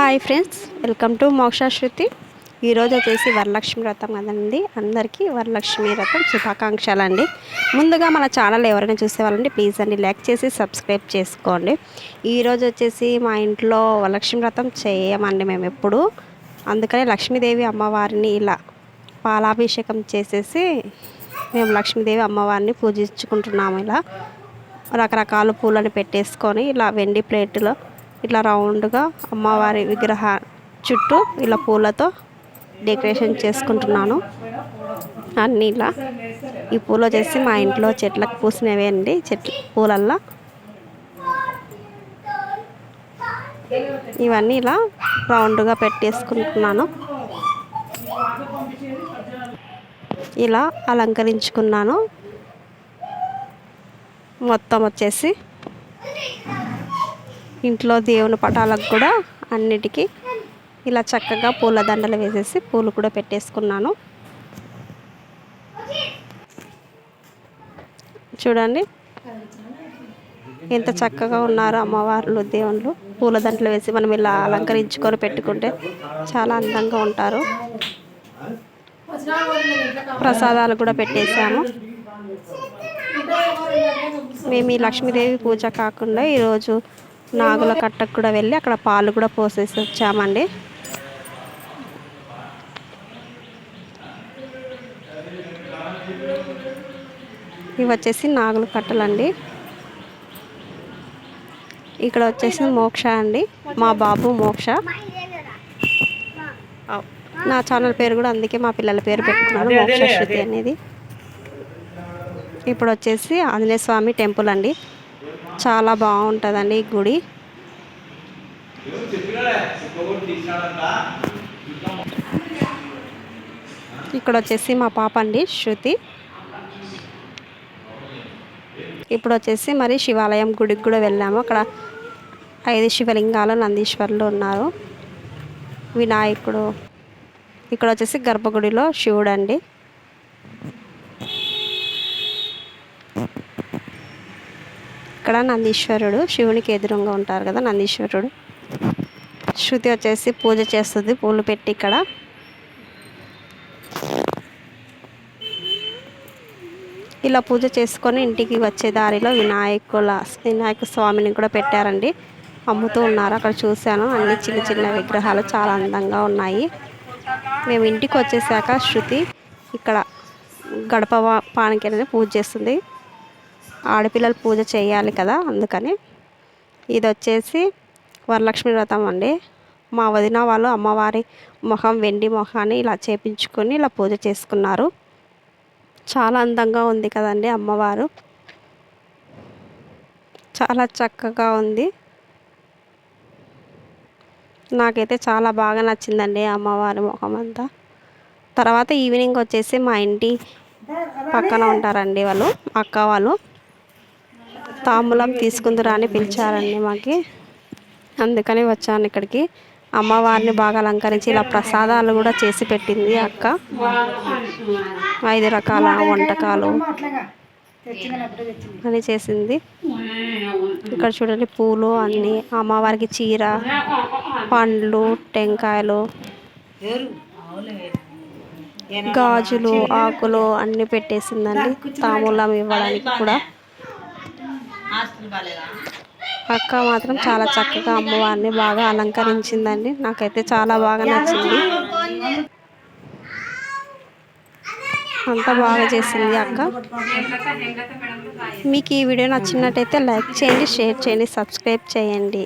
Hi friends welcome to Mokshashruti ఈరోజు వచ్చేసి వరలక్ష్మి వ్రతం కదండి. అందరికీ వరలక్ష్మి వ్రతం శుభాకాంక్షలు అండి ముందుగా మన ఛానల్ ఎవరైనా చూసేవాళ్ళండి ప్లీజ్ అండి లైక్ చేసి సబ్స్క్రైబ్ చేసుకోండి. ఈరోజు వచ్చేసి మా ఇంట్లో వరలక్ష్మి వ్రతం చేయమండి మేము ఎప్పుడు. అందుకనే లక్ష్మీదేవి అమ్మవారిని ఇలా పాలాభిషేకం చేసేసి మేము లక్ష్మీదేవి అమ్మవారిని పూజించుకుంటున్నాము ఇలా. రకరకాల పూలను పెట్టేసుకొని ఇలా వెండి ప్లేట్లో ఇట్లా రౌండ్గా అమ్మవారి విగ్రహ చుట్టూ ఇలా పూలతో డెకరేషన్ చేసుకుంటున్నాను. అన్నీ ఇలా ఈ పూలు వచ్చేసి మా ఇంట్లో చెట్లకు పూసినవే అండి. చెట్ల పూలల్లో. ఇవన్నీ ఇలా రౌండ్గా పెట్టేసుకుంటున్నాను. ఇలా అలంకరించుకున్నాను. మొత్తం వచ్చేసి ఇంట్లో దేవుని పటాలకు కూడా అన్నిటికీ ఇలా చక్కగా పూల దండలు వేసేసి పూలు కూడా పెట్టేసుకున్నాను. చూడండి. ఎంత చక్కగా ఉన్నారు అమ్మవార్లు దేవుళ్ళు. పూల దండలు వేసి మనం ఇలా అలంకరించుకొని పెట్టుకుంటే చాలా అందంగా ఉంటారు. ప్రసాదాలు కూడా పెట్టేశాము. మేము ఈ లక్ష్మీదేవి పూజ కాకుండా ఈరోజు నాగుల కట్టకు కూడా వెళ్ళి అక్కడ పాలు కూడా పోసేసి వచ్చామండి ఇవి వచ్చేసి నాగుల కట్టలండి. ఇక్కడ వచ్చేసి మోక్ష అండి. మా బాబు మోక్ష. నా ఛానల్ పేరు కూడా అందుకే మా పిల్లల పేరు పెట్టుకున్నాను మోక్ష శృతి అనేది. ఇప్పుడు వచ్చేసి ఆంజనేయ స్వామి టెంపుల్ అండి. చాలా బాగుంటుందండి ఈ గుడి. ఇక్కడ వచ్చేసి మా పాప అండి శృతి. ఇప్పుడు వచ్చేసి మరి శివాలయం గుడికి కూడా వెళ్ళాము. అక్కడ ఐదు శివలింగాలు నందీశ్వరులు ఉన్నారు. వినాయకుడు. ఇక్కడ వచ్చేసి గర్భగుడిలో శివుడు అండి ఇక్కడ నందీశ్వరుడు శివునికి ఎదురుగా ఉంటారు కదా నందీశ్వరుడు. శృతి వచ్చేసి పూజ చేస్తుంది పూలు పెట్టి ఇక్కడ. ఇలా పూజ చేసుకొని ఇంటికి వచ్చే దారిలో వినాయకుల వినాయక స్వామిని కూడా పెట్టారండి. అమ్ముతూ ఉన్నారు అక్కడ చూశాను. అన్ని చిన్న చిన్న విగ్రహాలు చాలా అందంగా ఉన్నాయి. మేము ఇంటికి వచ్చేసాక శృతి ఇక్కడ గడప పానికి పూజ చేస్తుంది. ఆడపిల్లలు పూజ చేయాలి కదా అందుకని ఇది వచ్చేసి వరలక్ష్మి వ్రతం అండి. మా వదిన వాళ్ళు అమ్మవారి మొహం వెండి మొహాన్ని ఇలా చేపించుకొని ఇలా పూజ చేసుకున్నారు. చాలా అందంగా ఉంది కదండి అమ్మవారు. చాలా చక్కగా ఉంది. నాకైతే చాలా బాగా నచ్చిందండి అమ్మవారి ముఖం అంతా. తర్వాత ఈవినింగ్ వచ్చేసి మా ఇంటి పక్కన ఉంటారండి వాళ్ళు అక్క వాళ్ళు. తాంబూలం తీసుకుందిరా అని పిలిచారండి మాకి. అందుకని వచ్చాను ఇక్కడికి. అమ్మవారిని బాగా అలంకరించి ఇలా ప్రసాదాలు కూడా చేసి పెట్టింది అక్క. ఐదు రకాల వంటకాలు అని చేసింది. ఇక్కడ చూడండి పూలు అన్నీ అమ్మవారికి చీర పండ్లు టెంకాయలు గాజులు ఆకులు అన్నీ పెట్టేసిందండి. తాములం ఇవ్వడానికి కూడా. అక్క మాత్రం చాలా చక్కగా అమ్మవారిని బాగా అలంకరించిందండి. నాకైతే చాలా బాగా నచ్చింది. అంతా బాగా చేసింది అక్క. మీకు ఈ వీడియో నచ్చినట్టయితే లైక్ చేయండి షేర్ చేయండి సబ్స్క్రైబ్ చేయండి.